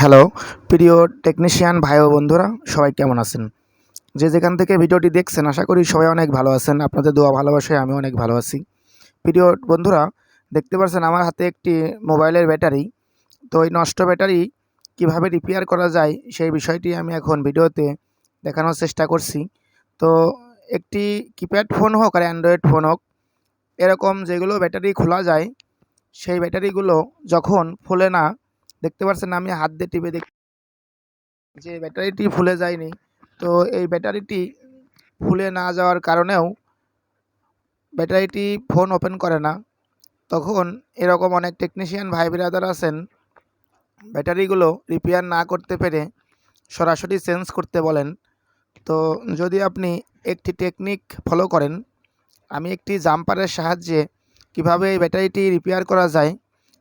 Hello, প্রিয় technician ভাই ও বন্ধুরা, সবাই কেমন আছেন? যে যেখান থেকে ভিডিওটি দেখছেন, আশা করি সবাই অনেক ভালো আছেন। আপনাদের দোয়া, ভালোবাসায় আমি অনেক ভালো আছি। প্রিয় বন্ধুরা, দেখতে পাচ্ছেন আমার হাতে একটি মোবাইলের ব্যাটারি। তো এই নষ্ট ব্যাটারি কীভাবে রিপেয়ার করা যায়, সেই বিষয়টি আমি এখন ভিডিওতে দেখানোর চেষ্টা করছি। তো একটি কিপ্যাড ফোন হোক আর অ্যান্ড্রয়েড ফোন হোক, এরকম যেগুলো ব্যাটারি খোলা যায়, সেই ব্যাটারিগুলো যখন ফোলে না দেখতে পাচ্ছেন আমি হাত দিয়ে টিপে দেখ যে ব্যাটারিটি ফুলে যায়নি, তো এই ব্যাটারিটি ফুলে না যাওয়ার কারণেও ব্যাটারিটি ফোন ওপেন করে না। তখন এরকম অনেক টেকনিশিয়ান ভাই ব্রাদার আছেন, ব্যাটারিগুলো রিপেয়ার না করতে পেরে সরাসরি চেঞ্জ করতে বলেন। তো যদি আপনি একটি টেকনিক ফলো করেন, আমি একটি জাম্পারের সাহায্যে কীভাবে এই ব্যাটারিটি রিপেয়ার করা যায়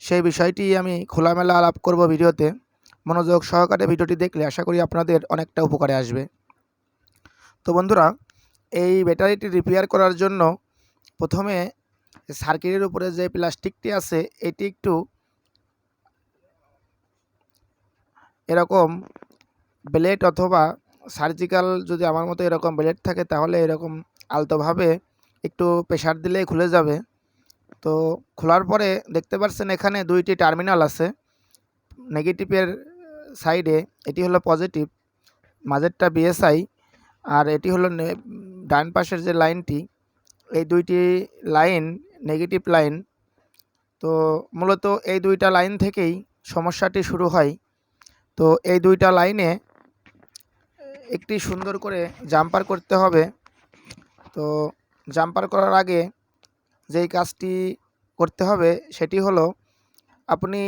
সেই বিষয়টি আমি খোলামেলা আলাপ করব ভিডিওতে। মনোযোগ সহকারে ভিডিওটি দেখলে আশা করি আপনাদের অনেকটা উপকারে আসবে। তো বন্ধুরা, এই ব্যাটারিটি রিপেয়ার করার জন্য প্রথমে সার্কিটের উপরে যে প্লাস্টিকটি আছে, এটি একটু এরকম ব্লেড অথবা সার্জিক্যাল যদি আমার মতো এরকম ব্লেড থাকে, তাহলে এরকম আলতোভাবে একটু প্রেশার দিলেই খুলে যাবে। তো খোলার পরে দেখতে পাচ্ছেন এখানে দুইটি টার্মিনাল আছে। নেগেটিভের সাইডে এটি হলো পজিটিভ, মাঝেরটা বিএসআই, আর এটি হলো ডান পাশের যে লাইনটি, এই দুইটি লাইন নেগেটিভ লাইন। তো মূলত এই দুইটা লাইন থেকেই সমস্যাটি শুরু হয়। তো এই দুইটা লাইনে একটি সুন্দর করে জাম্পার করতে হবে। তো জাম্পার করার আগে যেই কাজটি করতে হবে সেটি হলো আপনি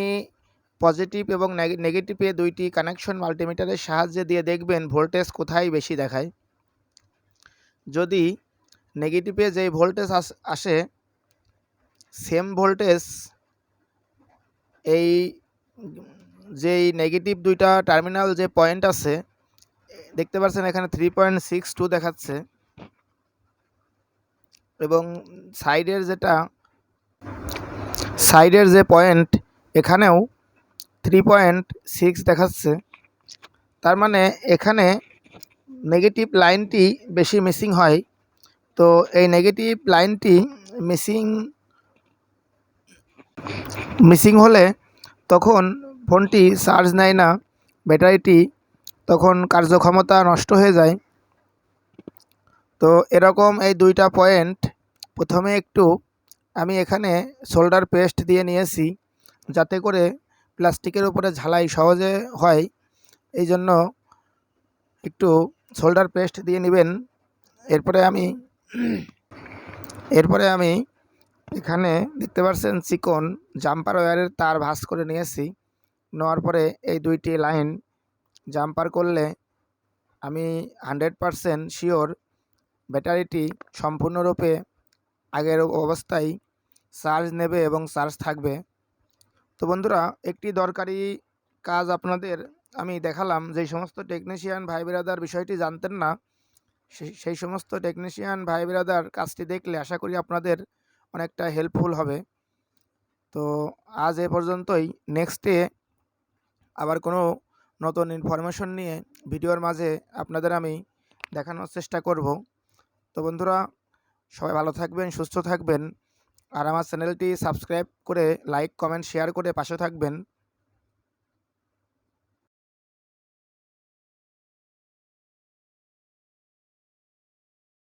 পজিটিভ এবং নেগেটিভে দুইটি কানেকশন মাল্টিমিটারের সাহায্যে দিয়ে দেখবেন ভোল্টেজ কোথায় বেশি দেখায়। যদি নেগেটিভে যেই ভোল্টেজ আস- আসে সেম ভোল্টেজ এই যেই নেগেটিভ দুইটা টার্মিনাল যে পয়েন্ট আছে দেখতে পাচ্ছেন এখানে থ্রি পয়েন্ট সিক্স টু দেখাচ্ছে। এবং সাইডের যেটা, সাইডের যে পয়েন্ট এখানেও থ্রি পয়েন্ট সিক্স দেখাচ্ছে। তার মানে এখানে নেগেটিভ লাইনটি বেশি মিসিং হয়। তো এই নেগেটিভ লাইনটি মিসিং মিসিং হলে তখন ফোনটি চার্জ নেয় না ব্যাটারিটি তখন কার্যক্ষমতা নষ্ট হয়ে যায়। তো এরকম এই দুইটা পয়েন্ট প্রথমে একটু আমি এখানে শোল্ডার পেস্ট দিয়ে নিয়েছি, যাতে করে প্লাস্টিকের উপরে ঝালাই সহজে হয়। এই জন্য একটু শোল্ডার পেস্ট দিয়ে নেবেন। এরপরে আমি এরপরে আমি এখানে দেখতে পাচ্ছেন চিকন জাম্পার ওয়্যারের তার ভাস করে নিয়েছি। নেওয়ার পরে এই দুইটি লাইন জাম্পার করলে আমি হান্ড্রেড পারসেন্ট শিওর ব্যাটারিটি সম্পূর্ণরূপে আগের অবস্থায় চার্জ নেবে এবং চার্জ থাকবে। তো বন্ধুরা, একটি দরকারি কাজ আপনাদের আমি দেখালাম। যেই সমস্ত টেকনিশিয়ান ভাই বিরাদার বিষয়টি জানতেন না সেই সমস্ত টেকনিশিয়ান ভাই বিরাদার কাজটি দেখলে আশা করি আপনাদের অনেকটা হেল্পফুল হবে। তো আজ এ পর্যন্তই। নেক্সটে আবার কোনো নতুন ইনফরমেশন নিয়ে ভিডিওর মাঝে আপনাদের আমি দেখানোর চেষ্টা করব। তো বন্ধুরা, সবাই ভালো থাকবেন, সুস্থ থাকবেন। আর আমার চ্যানেলটি সাবস্ক্রাইব করে, লাইক, কমেন্ট, শেয়ার করে পাশে থাকবেন।